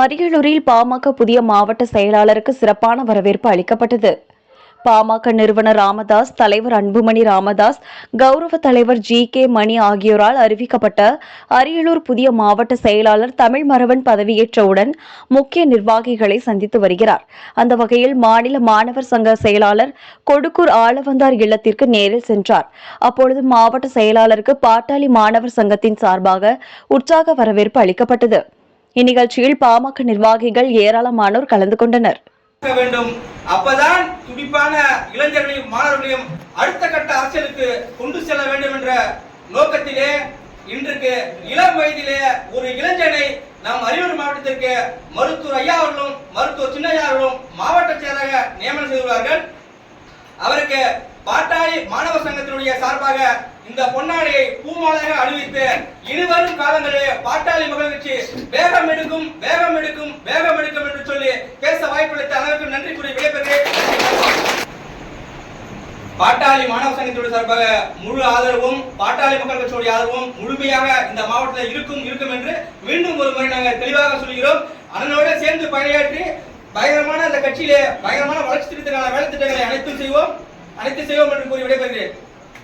அரியலூரில் பாமக புதிய மாவட்ட செயலாளருக்கு சிறப்பான வரவேற்பு அளிக்கப்பட்டது. பாமக நிறுவனர் ராமதாஸ் தலைவர் அன்புமணி ராமதாஸ் கௌரவ தலைவர் ஜி கே மணி ஆகியோரால் அறிவிக்கப்பட்ட அரியலூர் புதிய மாவட்ட செயலாளர் தமிழ் மரவன் பதவியேற்றவுடன் முக்கிய நிர்வாகிகளை சந்தித்து வருகிறார். அந்த வகையில் மாநில மாணவர் சங்க செயலாளர் கொடுக்கூர் ஆளவந்தார் இல்லத்திற்கு நேரில் சென்றார். அப்பொழுது மாவட்ட செயலாளருக்கு பாட்டாளி மாணவர் சங்கத்தின் சார்பாக உற்சாக வரவேற்பு அளிக்கப்பட்டது. இந்நிகழ்ச்சியில் பாமக நிர்வாகிகள் ஏராளமானோர் கலந்து கொண்டனர். வேண்டும். அப்பதான் துடிப்பான இளைஞர்களையும் மாணவர்களையும் அடுத்த கட்ட அரசியலுக்கு கொண்டு செல்ல வேண்டும் என்ற நோக்கத்திலே இன்றைக்கு இளம் வயதிலே ஒரு இளைஞனை நம் அரியலூர் மாவட்டத்திற்கு மருத்துவர் ஐயா அவர்களும் மருத்துவர் சின்னையா அவர்களும் மாவட்ட செயலாக நியமனம் செய்துள்ளார்கள். அவருக்கு பாட்டாளி மாணவ சங்கத்தினுடைய சார்பாக இந்த பொன்னாடையை பூமாலையாக அணிவித்து இருவரும் காலங்களிலே பாட்டாளி மகிழ்ச்சி வேகம் எடுக்கும் வேகம் எடுக்கும் வேகம் எடுக்கும் என்று சொல்லி பேச வாய்ப்பளித்த அனைவருக்கும் நன்றி கூறி விடைபெறுகிறேன் பாட்டாளி மாணவ சங்கத்தினுடைய சார்பாக முழு ஆதரவும் பாட்டாளி மக்கள் கட்சியுடைய ஆதரவும் முழுமையாக இந்த மாவட்டத்தில் இருக்கும் இருக்கும் என்று மீண்டும் ஒரு முறை நாங்கள் தெளிவாக சொல்கிறோம். அதனோட சேர்ந்து பணியாற்றி பயங்கரமான அந்த கட்சியிலே பயங்கரமான வளர்ச்சி திட்டங்களான வேலை திட்டங்களை அனைத்தும் செய்வோம். அனைத்து செய்வோம் என்று கூறி விடைபெறுகிறேன்.